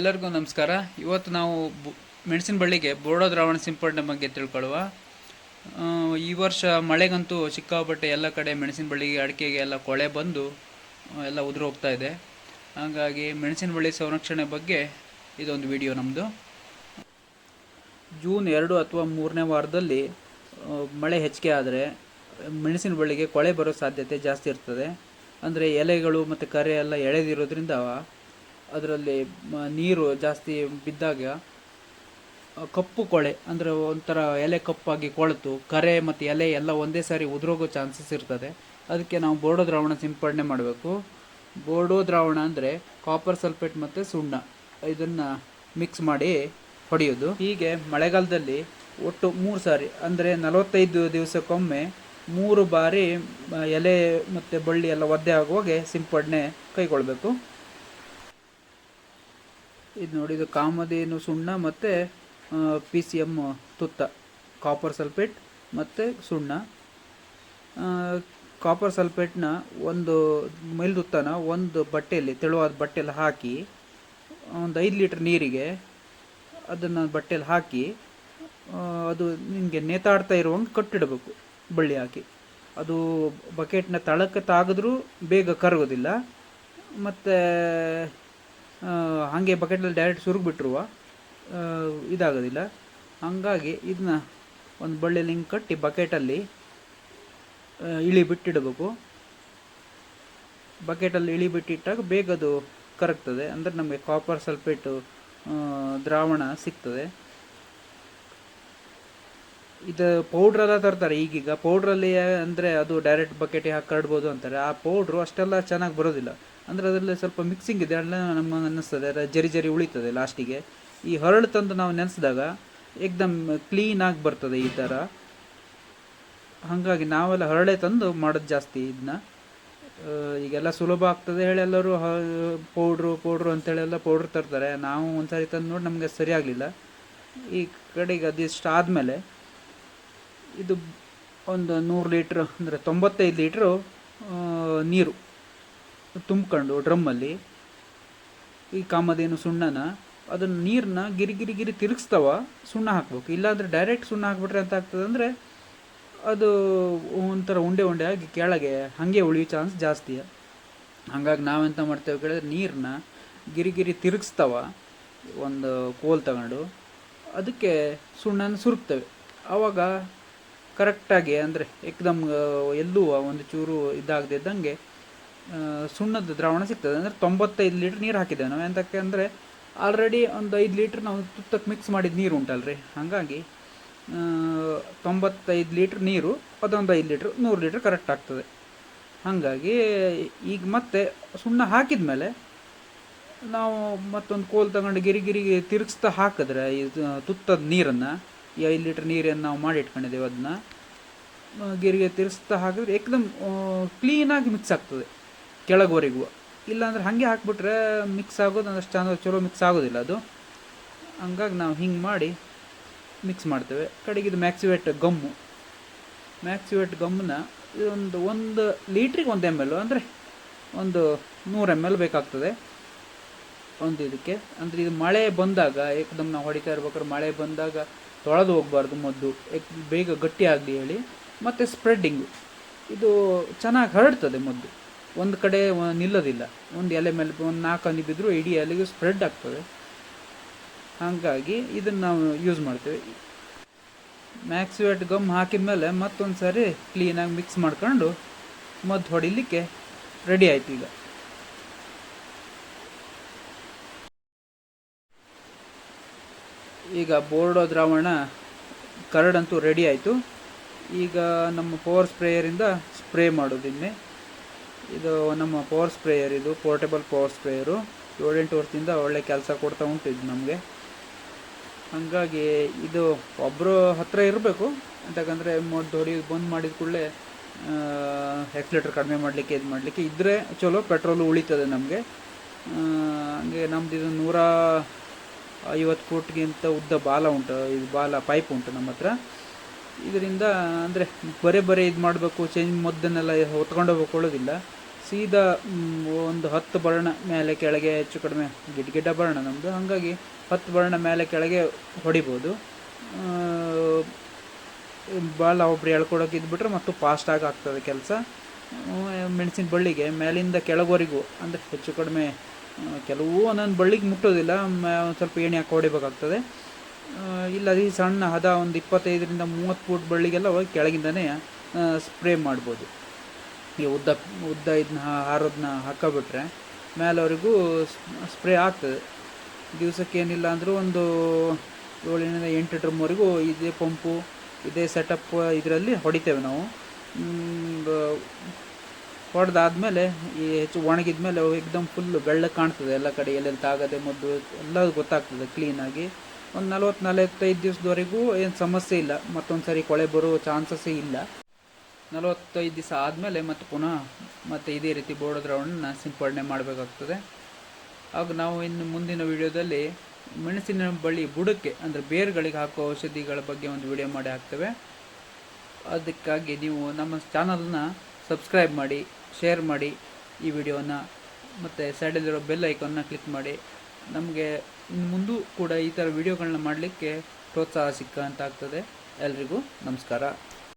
ಎಲ್ಲರಿಗೂ ನಮಸ್ಕಾರ. ಇವತ್ತು ನಾವು ಮೆಣಸಿನ ಬಳ್ಳಿಗೆ ಬೋರ್ಡೋ ದ್ರಾವಣ ಸಿಂಪಡಣೆ ಬಗ್ಗೆ ತಿಳ್ಕೊಳ್ಳುವ. ಈ ವರ್ಷ ಮಳೆಗಂತೂ ಸಿಕ್ಕಾಪಟ್ಟೆ ಎಲ್ಲ ಕಡೆ ಮೆಣಸಿನ ಬಳ್ಳಿಗೆ ಅಡಿಕೆಗೆ ಎಲ್ಲ ಕೊಳೆ ಬಂದು ಎಲ್ಲ ಉದುರು ಹೋಗ್ತಾ ಇದೆ. ಹಾಗಾಗಿ ಮೆಣಸಿನ ಬಳ್ಳಿ ಸಂರಕ್ಷಣೆ ಬಗ್ಗೆ ಇದೊಂದು ವಿಡಿಯೋ ನಮ್ಮದು ಜೂನ್ ಎರಡು ಅಥವಾ ಮೂರನೇ ವಾರದಲ್ಲಿ ಮಳೆ ಹೆಚ್ಚಿಗೆ ಆದರೆ ಮೆಣಸಿನ ಬಳ್ಳಿಗೆ ಕೊಳೆ ಬರೋ ಸಾಧ್ಯತೆ ಜಾಸ್ತಿ ಇರ್ತದೆ. ಅಂದರೆ ಎಲೆಗಳು ಮತ್ತು ಕರೆ ಎಲ್ಲ ಎಳೆದಿರೋದ್ರಿಂದ ಅದರಲ್ಲಿ ನೀರು ಜಾಸ್ತಿ ಬಿದ್ದಾಗ ಕಪ್ಪು ಕೊಳೆ, ಅಂದರೆ ಒಂಥರ ಎಲೆ ಕಪ್ಪಾಗಿ ಕೊಳೆತು, ಕರೆ ಮತ್ತು ಎಲೆ ಎಲ್ಲ ಒಂದೇ ಸಾರಿ ಉದುರೋಗೋ ಚಾನ್ಸಸ್ ಇರ್ತದೆ. ಅದಕ್ಕೆ ನಾವು ಬೋರ್ಡೋ ದ್ರಾವಣ ಸಿಂಪಡಣೆ ಮಾಡಬೇಕು. ಬೋರ್ಡೋ ದ್ರಾವಣ ಅಂದರೆ ಕಾಪರ್ ಸಲ್ಫೇಟ್ ಮತ್ತು ಸುಣ್ಣ, ಇದನ್ನು ಮಿಕ್ಸ್ ಮಾಡಿ ಹೊಡೆಯೋದು. ಹೀಗೆ ಮಳೆಗಾಲದಲ್ಲಿ ಒಟ್ಟು ಮೂರು ಸಾರಿ, ಅಂದರೆ ನಲವತ್ತೈದು ದಿವಸಕ್ಕೊಮ್ಮೆ ಮೂರು ಬಾರಿ ಎಲೆ ಮತ್ತು ಬಳ್ಳಿ ಎಲ್ಲ ಒದ್ದೆ ಆಗುವಾಗೆ ಸಿಂಪಡಣೆ ಕೈಗೊಳ್ಳಬೇಕು ಇದು ನೋಡಿ, ಇದು ಕಾಮಧೇನು ಸುಣ್ಣ ಮತ್ತು ಪಿ ಸಿ ಎಂ ತುತ್ತ ಕಾಪರ್ ಸಲ್ಫೇಟ್ ಮತ್ತು ಸುಣ್ಣ. ಕಾಪರ್ ಸಲ್ಫೇಟ್ನ ಒಂದು ಮೇಲ್ದುತ್ತನ ಒಂದು ಬಟ್ಟೆಯಲ್ಲಿ, ತೆಳುವಾದ ಬಟ್ಟೆಯಲ್ಲಿ ಹಾಕಿ, ಒಂದು ಐದು ಲೀಟ್ರ್ ನೀರಿಗೆ ಅದನ್ನು ಬಟ್ಟೆಯಲ್ಲಿ ಹಾಕಿ ಅದು ನಿಮಗೆ ನೇತಾಡ್ತಾ ಇರುವಂಗೆ ಕಟ್ಟಿಡಬೇಕು ಬಳ್ಳಿ ಹಾಕಿ. ಅದು ಬಕೆಟ್ನ ತಳಕ್ಕೆ ತಾಗಿದ್ರೂ ಬೇಗ ಕರಗೋದಿಲ್ಲ. ಮತ್ತು ಹಾಗೆ ಬಕೆಟಲ್ಲಿ ಡೈರೆಕ್ಟ್ ಸುರುಗ್ಬಿಟ್ರುವ ಇದಾಗೋದಿಲ್ಲ. ಹಾಗಾಗಿ ಇದನ್ನ ಒಂದು ಬಳ್ಳಿ ಹಿಂಗೆ ಕಟ್ಟಿ ಬಕೆಟಲ್ಲಿ ಇಳಿ ಬಿಟ್ಟಿಡಬೇಕು. ಬಕೆಟಲ್ಲಿ ಇಳಿ ಬಿಟ್ಟಿಟ್ಟಾಗ ಬೇಗ ಅದು ಕರಗ್ತದೆ. ಅಂದರೆ ನಮಗೆ ಕಾಪರ್ ಸಲ್ಫೇಟು ದ್ರಾವಣ ಸಿಗ್ತದೆ. ಇದು ಪೌಡ್ರೆಲ್ಲ ತರ್ತಾರೆ ಈಗೀಗ. ಪೌಡ್ರಲ್ಲಿ ಅಂದರೆ ಅದು ಡೈರೆಕ್ಟ್ ಬಕೆಟಿಗೆ ಹಾಕಿ ಕರಡ್ಬೋದು ಅಂತಾರೆ. ಆ ಪೌಡ್ರು ಅಷ್ಟೆಲ್ಲ ಚೆನ್ನಾಗಿ ಬರೋದಿಲ್ಲ. ಅಂದರೆ ಅದರಲ್ಲಿ ಸ್ವಲ್ಪ ಮಿಕ್ಸಿಂಗ್ ಇದೆ ಅಲ್ಲ ನಮ್ಮ ಅನ್ನಿಸ್ತದೆ, ಅದರ ಜರಿ ಜರಿ ಉಳಿತದೆ ಲಾಸ್ಟಿಗೆ ಈ ಹರಳು ತಂದು ನಾವು ನೆನೆಸಿದಾಗ ಏಕ್ದಮ್ ಕ್ಲೀನಾಗಿ ಬರ್ತದೆ ಈ ಥರ ಹಾಗಾಗಿ ನಾವೆಲ್ಲ ಹರಳೆ ತಂದು ಮಾಡೋದು ಜಾಸ್ತಿ ಇದನ್ನ ಈಗೆಲ್ಲ ಸುಲಭ ಆಗ್ತದೆ ಹೇಳಿ ಎಲ್ಲರೂ ಪೌಡ್ರು ಪೌಡ್ರು ಅಂತೇಳಿ ಎಲ್ಲ ಪೌಡ್ರ್ ತರ್ತಾರೆ. ನಾವು ಒಂದ್ಸರಿ ತಂದು ನೋಡಿ ನಮಗೆ ಸರಿ ಆಗಲಿಲ್ಲ. ಈ ಕಡೆಗೆ ಅದಿಷ್ಟು ಆದಮೇಲೆ ಇದು ಒಂದು ನೂರು ಲೀಟ್ರ್, ಅಂದರೆ ತೊಂಬತ್ತೈದು ಲೀಟ್ರು ನೀರು. ತುಂಬ್ಕೊಂಡು ಡ್ರಮ್ಮಲ್ಲಿ ಈ ಕಾಮದೇನು ಸುಣ್ಣನ ಅದನ್ನು ನೀರನ್ನ ಗಿರಿ ಗಿರಿ ತಿರುಗಿಸ್ತಾವ ಸುಣ್ಣ ಹಾಕ್ಬೇಕು. ಇಲ್ಲಾಂದರೆ ಡೈರೆಕ್ಟ್ ಸುಣ್ಣ ಹಾಕ್ಬಿಟ್ರೆ ಅಂತ ಆಗ್ತದೆ ಅಂದರೆ ಅದು ಒಂಥರ ಉಂಡೆ ಉಂಡೆ ಆಗಿ ಕೆಳಗೆ ಹಾಗೆ ಉಳಿಯೋ ಚಾನ್ಸ್ ಜಾಸ್ತಿ. ಹಾಗಾಗಿ ನಾವೆಂತ ಮಾಡ್ತೇವೆ ಕೇಳಿದ್ರೆ ನೀರನ್ನ ಗಿರಿಗಿರಿ ಗಿರಿ ತಿರುಗಿಸ್ತಾವ ಒಂದು ಕೋಲ್ ತಗೊಂಡು ಅದಕ್ಕೆ ಸುಣ್ಣನ ಸುರುಕ್ತೇವೆ. ಆವಾಗ ಕರೆಕ್ಟಾಗಿ ಅಂದರೆ ಎಕ್ದಮ್ ಎಲ್ಲೂ ಒಂದು ಚೂರು ಇದಾಗದಿದ್ದಂಗೆ ಆ, ಸುಣ್ಣದ ದ್ರಾವಣ ಸಿಗ್ತದೆ. ಅಂದರೆ ತೊಂಬತ್ತೈದು ಲೀಟ್ರ್ ನೀರು ಹಾಕಿದ್ದೇವೆ ನಾವು. ಎಂತಕ್ಕೆ ಅಂದರೆ ಆಲ್ರೆಡಿ ಒಂದು ಐದು ಲೀಟ್ರ್ ನಾವು ತುತ್ತಕ್ಕೆ ಮಿಕ್ಸ್ ಮಾಡಿದ ನೀರು ಉಂಟಲ್ರಿ. ಹಾಗಾಗಿ ತೊಂಬತ್ತೈದು ಲೀಟ್ರ್ ನೀರು, ಅದೊಂದು ಐದು ಲೀಟ್ರ್, ನೂರು ಲೀಟ್ರ್ ಕರೆಕ್ಟ್ ಆಗ್ತದೆ. ಹಾಗಾಗಿ, ಈಗ ಮತ್ತೆ ಸುಣ್ಣ ಹಾಕಿದ ಮೇಲೆ ನಾವು ಮತ್ತೊಂದು ಕೋಲ್ ತಗೊಂಡು ಗಿರಿ ಗಿರಿಗೆ ತಿರುಗಿಸ್ತಾ ಹಾಕಿದ್ರೆ ಈ ತುತ್ತದ ನೀರನ್ನು, ಈ ಐದು ಲೀಟ್ರ್ ನೀರನ್ನು ನಾವು ಮಾಡಿ ಇಟ್ಕೊಂಡಿದ್ದೇವೆ ಅದನ್ನ. ಗಿರಿಗೆ ತಿರುಗಿಸ್ತಾ ಹಾಕಿದ್ರೆ ಏಕದಮ್ ಕ್ಲೀನಾಗಿ ಮಿಕ್ಸ್ ಆಗ್ತದೆ. ಕೆಳಗವರೆಗೂ ಇಲ್ಲಾಂದ್ರೆ ಹಾಗೆ ಹಾಕ್ಬಿಟ್ರೆ ಮಿಕ್ಸ್ ಆಗೋದು ಅಷ್ಟು ಚಂದ, ಚಲೋ ಮಿಕ್ಸ್ ಆಗೋದಿಲ್ಲ ಅದು. ಹಂಗಾಗಿ ನಾವು ಹಿಂಗೆ ಮಾಡಿ ಮಿಕ್ಸ್ ಮಾಡ್ತೇವೆ. ಕಡೆಗೆ ಇದು ಮ್ಯಾಕ್ಸಿವೇಟ್ ಗಮ್ಮು ಮ್ಯಾಕ್ಸಿವೇಟ್ ಗಮ್ಮನ್ನ ಇದೊಂದು ಒಂದು ಲೀಟ್ರಿಗೆ ಒಂದು ಎಂ ಎಲ್ ಅಂದರೆ ಒಂದು ನೂರು ಎಂ ಎಲ್ ಬೇಕಾಗ್ತದೆ. ಒಂದು ಇದಕ್ಕೆ. ಅಂದರೆ ಇದು ಮಳೆ ಬಂದಾಗ, ಏಕದಮ್ ನಾವು ಹೊಡಿತಾ ಇರ್ಬೇಕಾದ್ರೆ ಮಳೆ ಬಂದಾಗ ತೊಳೆದು ಹೋಗ್ಬಾರ್ದು ಮದ್ದು. ಬೇಗ ಗಟ್ಟಿ ಆಗಲಿ ಹೇಳಿ. ಮತ್ತು ಸ್ಪ್ರೆಡ್ಡಿಂಗು ಇದು ಚೆನ್ನಾಗಿ ಹರಡ್ತದೆ ಮದ್ದು. ಒಂದು ಕಡೆ ನಿಲ್ಲೋದಿಲ್ಲ. ಒಂದು ಎಲೆ ಮೇಲೆ ಒಂದು ನಾಲ್ಕು ಹನಿ ಬಿದ್ದರೂ ಇಡೀ ಎಲೆಗೆ ಸ್ಪ್ರೆಡ್ ಆಗ್ತದೆ. ಹಾಗಾಗಿ ಇದನ್ನು ನಾವು ಯೂಸ್ ಮಾಡ್ತೇವೆ. ಮ್ಯಾಕ್ಸಿವೇಟ್ ಗಮ್ ಹಾಕಿದ ಮೇಲೆ ಮತ್ತೊಂದು ಸಾರಿ ಕ್ಲೀನಾಗಿ ಮಿಕ್ಸ್ ಮಾಡ್ಕೊಂಡು ಮದ್ದು ಹೊಡಿಲಿಕ್ಕೆ ರೆಡಿ ಆಯ್ತು ಈಗ. ಈಗ ಬೋರ್ಡೋ ದ್ರಾವಣ ಕರಡಂತೂ ರೆಡಿ ಆಯಿತು. ಈಗ ನಮ್ಮ ಪವರ್ ಸ್ಪ್ರೇಯರಿಂದ ಸ್ಪ್ರೇ ಮಾಡೋದಿನ್ನೇ ಇದು ನಮ್ಮ ಪವರ್ ಸ್ಪ್ರೇಯರ್ ಇದು ಪೋರ್ಟೇಬಲ್ ಪವರ್ ಸ್ಪ್ರೇಯರು ಏಳೆಂಟು ವರ್ಷದಿಂದ ಒಳ್ಳೆ ಕೆಲಸ ಕೊಡ್ತಾ ಉಂಟು ಇದು ನಮಗೆ. ಹಾಗಾಗಿ ಇದು ಒಬ್ಬರು ಹತ್ತಿರ ಇರಬೇಕು. ಯಾಕಂದರೆ ಮದ್ದು ಹೊಡಿಯೋದು ಬಂದ್ ಮಾಡಿದ ಕೂಡಲೇ ಎಕ್ಸ್ಲೇಟರ್ ಕಡಿಮೆ ಮಾಡಲಿಕ್ಕೆ, ಇದು ಮಾಡಲಿಕ್ಕೆ ಇದ್ದರೆ ಚಲೋ ಪೆಟ್ರೋಲು ಉಳಿತದೆ ನಮಗೆ. ಹಂಗೆ ನಮ್ದು ಇದು ನೂರ ಐವತ್ತು ಫೂಟ್ಗಿಂತ ಉದ್ದ ಬಾಲ ಉಂಟು. ಇದು ಬಾಲ ಪೈಪ್ ಉಂಟು ನಮ್ಮ ಹತ್ರ. ಇದರಿಂದ ಅಂದರೆ ಬರೇ ಬರೇ ಇದು ಮಾಡಬೇಕು ಚೇಂಜ್ ಮದ್ದನ್ನೆಲ್ಲ ಹೊತ್ಕೊಂಡು ಹೋಗ್ಕೊಳ್ಳೋದಿಲ್ಲ. ಸೀದಾ ಒಂದು ಹತ್ತು ಬರ್ಣ ಮೇಲೆ ಕೆಳಗೆ ಹೆಚ್ಚು ಕಡಿಮೆ, ಗಿಡ್ಡ ಬರ್ಣ ನಮ್ಮದು ಹಾಗಾಗಿ ಹತ್ತು ಬರ್ಣ ಮೇಲೆ ಕೆಳಗೆ ಹೊಡಿಬೋದು. ಬಾಲ ಒಬ್ರು ಹೇಳ್ಕೊಡೋಕೆ ಇದ್ಬಿಟ್ರೆ ಮತ್ತು ಫಾಸ್ಟಾಗಿ ಆಗ್ತದೆ ಕೆಲಸ. ಮೆಣಸಿನ ಬಳ್ಳಿಗೆ ಮೇಲಿಂದ ಕೆಳಗೋರಿಗೂ, ಅಂದರೆ ಹೆಚ್ಚು ಕಡಿಮೆ ಕೆಲವು ಒಂದೊಂದು ಬಳ್ಳಿಗೆ ಮುಟ್ಟೋದಿಲ್ಲ ಒಂದು ಸ್ವಲ್ಪ ಏಣಿ ಹಾಕಿ ಹೊಡಿಬೇಕಾಗ್ತದೆ. ಇಲ್ಲ, ಈ ಸಣ್ಣ ಹದ ಒಂದು ಇಪ್ಪತ್ತೈದರಿಂದ ಮೂವತ್ತು ಫೂಟ್ ಬಳ್ಳಿಗೆಲ್ಲ ಹೋಗಿ ಕೆಳಗಿಂದನೇ ಸ್ಪ್ರೇ ಮಾಡ್ಬೋದು. ಈ ಉದ್ದ ಉದ್ದ ಇದನ್ನ ಹಾರೋದನ್ನ ಹಾಕೋಬಿಟ್ರೆ ಮೇಲವರೆಗೂ ಸ್ಪ್ರೇ ಆಗ್ತದೆ. ದಿವಸಕ್ಕೆ ಏನಿಲ್ಲ ಅಂದರೂ ಒಂದು ಏಳರಿಂದ ಎಂಟು ಡ್ರಮ್ವರೆಗೂ ಇದೇ ಪಂಪು, ಇದೇ ಸೆಟಪ್ ಇದರಲ್ಲಿ ಹೊಡಿತೇವೆ ನಾವು. ಹೊಡೆದಾದ್ಮೇಲೆ ಈ ಹೆಚ್ಚು ಒಣಗಿದ ಮೇಲೆ ಎಕ್ದಮ್ ಫುಲ್ಲು ಬೆಳ್ಳ ಕಾಣ್ತದೆ ಎಲ್ಲ ಕಡೆ, ಎಲ್ಲೆಲ್ಲಿ ತಾಗದೆ ಮದ್ದು, ಎಲ್ಲ ಗೊತ್ತಾಗ್ತದೆ ಕ್ಲೀನಾಗಿ. ಒಂದು ನಲ್ವತ್ತು, ನಲವತ್ತೈದು ದಿವಸದವರೆಗೂ ಏನು ಸಮಸ್ಯೆ ಇಲ್ಲ. ಮತ್ತೊಂದು ಸರಿ ಕೊಳೆ ಬರೋ ಚಾನ್ಸಸ್ಸೇ ಇಲ್ಲ. ನಲವತ್ತೈದು ದಿವಸ ಆದಮೇಲೆ ಮತ್ತು ಪುನಃ ಮತ್ತು ಇದೇ ರೀತಿ ಬೋರ್ಡ್ ದ್ರಾವಣನ ಸಿಂಪಡಣೆ ಮಾಡಬೇಕಾಗ್ತದೆ. ಹಾಗೂ ನಾವು ಇನ್ನು ಮುಂದಿನ ವಿಡಿಯೋದಲ್ಲಿ ಮೆಣಸಿನ ಬಳಿ ಬುಡಕ್ಕೆ ಅಂದರೆ ಬೇರುಗಳಿಗೆ ಹಾಕೋ ಔಷಧಿಗಳ ಬಗ್ಗೆ ಒಂದು ವಿಡಿಯೋ ಮಾಡಿ ಹಾಕ್ತೇವೆ. ಅದಕ್ಕಾಗಿ ನೀವು ನಮ್ಮ ಚಾನಲ್ನ ಸಬ್ಸ್ಕ್ರೈಬ್ ಮಾಡಿ, ಶೇರ್ ಮಾಡಿ ಈ ವಿಡಿಯೋನ ಮತ್ತು ಸೈಡಲ್ಲಿರೋ ಬೆಲ್ ಐಕನ್ನ ಕ್ಲಿಕ್ ಮಾಡಿ. ನಮಗೆ ಇನ್ನು ಮುಂದೂ ಕೂಡ ಈ ಥರ ವಿಡಿಯೋಗಳನ್ನ ಮಾಡಲಿಕ್ಕೆ ಪ್ರೋತ್ಸಾಹ ಸಿಕ್ಕಂತಾಗ್ತದೆ. ಎಲ್ರಿಗೂ ನಮಸ್ಕಾರ.